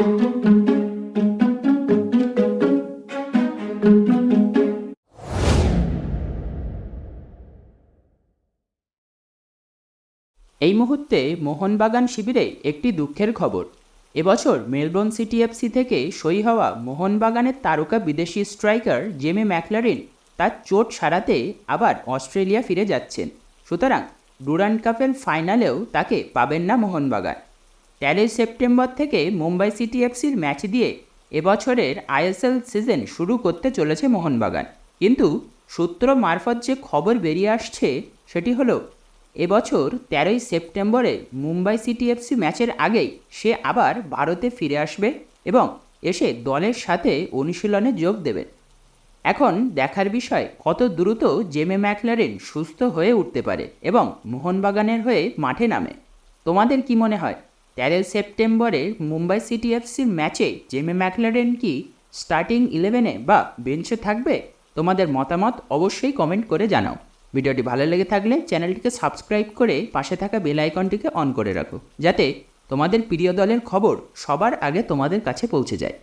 এই মুহূর্তে মোহনবাগান শিবিরে একটি দুঃখের খবর। এবছর মেলবোর্ন সিটি এফসি থেকে সই হওয়া মোহনবাগানের তারকা বিদেশি স্ট্রাইকার জেমি ম্যাকলারিন তার চোট সারাতে আবার অস্ট্রেলিয়া ফিরে যাচ্ছেন। সুতরাং ডুরান্ড কাপের ফাইনালেও তাকে পাবেন না মোহনবাগান। তেরোই সেপ্টেম্বর থেকে মুম্বাই সিটি এফসির ম্যাচ দিয়ে এবছরের আইএসএল সিজন শুরু করতে চলেছে মোহনবাগান। কিন্তু সূত্র মারফত যে খবর বেরিয়ে আসছে, সেটি হলো, এবছর তেরোই সেপ্টেম্বরে মুম্বাই সিটি এফসি ম্যাচের আগেই সে আবার ভারতে ফিরে আসবে এবং এসে দলের সাথে অনুশীলনে যোগ দেবে। এখন দেখার বিষয়, কত দ্রুত জেমে ম্যাকলারেন সুস্থ হয়ে উঠতে পারে এবং মোহনবাগানের হয়ে মাঠে নামে। তোমাদের কি মনে হয়? তেরোই সেপ্টেম্বরে মুম্বাই সিটি এফসির ম্যাচে জেমে ম্যাকলারেন কি স্টার্টিং ইলেভেনে বা বেঞ্চে থাকবে? তোমাদের মতামত অবশ্যই কমেন্ট করে জানাও। ভিডিওটি ভালো লেগে থাকলে চ্যানেলটিকে সাবস্ক্রাইব করে পাশে থাকা বেল আইকনটিকে অন করে রাখো, যাতে তোমাদের প্রিয় দলের খবর সবার আগে তোমাদের কাছে পৌঁছে যায়।